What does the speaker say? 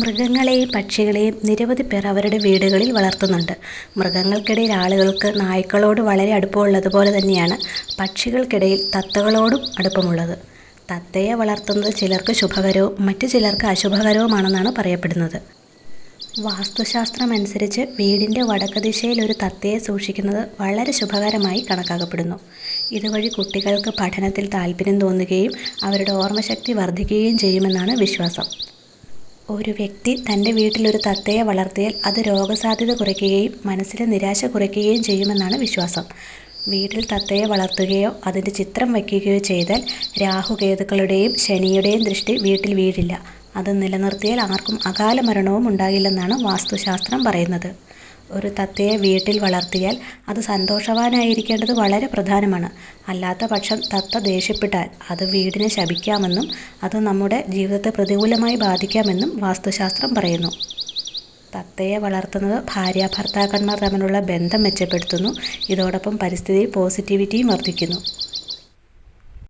മൃഗങ്ങളെയും പക്ഷികളെയും നിരവധി പേർ അവരുടെ വീടുകളിൽ വളർത്തുന്നുണ്ട്. മൃഗങ്ങൾക്കിടയിൽ ആളുകൾക്ക് നായ്ക്കളോട് വളരെ അടുപ്പമുള്ളതുപോലെ തന്നെയാണ് പക്ഷികൾക്കിടയിൽ തത്തകളോടും അടുപ്പമുള്ളത്. തത്തയെ വളർത്തുന്നത് ചിലർക്ക് ശുഭകരവും മറ്റു ചിലർക്ക് അശുഭകരവുമാണെന്നാണ് പറയപ്പെടുന്നത്. വാസ്തുശാസ്ത്രമനുസരിച്ച് വീടിന്റെ വടക്ക് ദിശയിൽ ഒരു തത്തയെ സൂക്ഷിക്കുന്നത് വളരെ ശുഭകരമായി കണക്കാക്കപ്പെടുന്നു. ഇതുവഴി കുട്ടികൾക്ക് പഠനത്തിൽ താല്പര്യം തോന്നുകയും അവരുടെ ഓർമ്മശക്തി വർദ്ധിക്കുകയും ചെയ്യുമെന്നാണ് വിശ്വാസം. ഒരു വ്യക്തി തന്റെ വീട്ടിലൊരു തത്തയെ വളർത്തിയാൽ അത് രോഗസാധ്യത കുറയ്ക്കുകയും മനസ്സിലെ നിരാശ കുറയ്ക്കുകയും ചെയ്യുമെന്നാണ് വിശ്വാസം. വീട്ടിൽ തത്തയെ വളർത്തുകയോ അതിന്റെ ചിത്രം വയ്ക്കുകയോ ചെയ്താൽ രാഹുകേതുക്കളുടെയും ശനിയുടെയും ദൃഷ്ടി വീട്ടിൽ വീഴില്ല. അത് നിലനിർത്തിയാൽ ആർക്കും അകാല മരണവും ഉണ്ടാകില്ലെന്നാണ് വാസ്തുശാസ്ത്രം പറയുന്നത്. ഒരു തത്തയെ വീട്ടിൽ വളർത്തിയാൽ അത് സന്തോഷവാനായിരിക്കേണ്ടത് വളരെ പ്രധാനമാണ്. അല്ലാത്ത പക്ഷം തത്ത ദേഷ്യപ്പെട്ടാൽ അത് വീടിനെ ശപിക്കാമെന്നും അത് നമ്മുടെ ജീവിതത്തെ പ്രതികൂലമായി ബാധിക്കാമെന്നും വാസ്തുശാസ്ത്രം പറയുന്നു. തത്തയെ വളർത്തുന്നത് ഭാര്യ ഭർത്താക്കന്മാർ തമ്മിലുള്ള ബന്ധം മെച്ചപ്പെടുത്തുന്നു. ഇതോടൊപ്പം പരിസ്ഥിതി പോസിറ്റിവിറ്റിയും വർദ്ധിക്കുന്നു.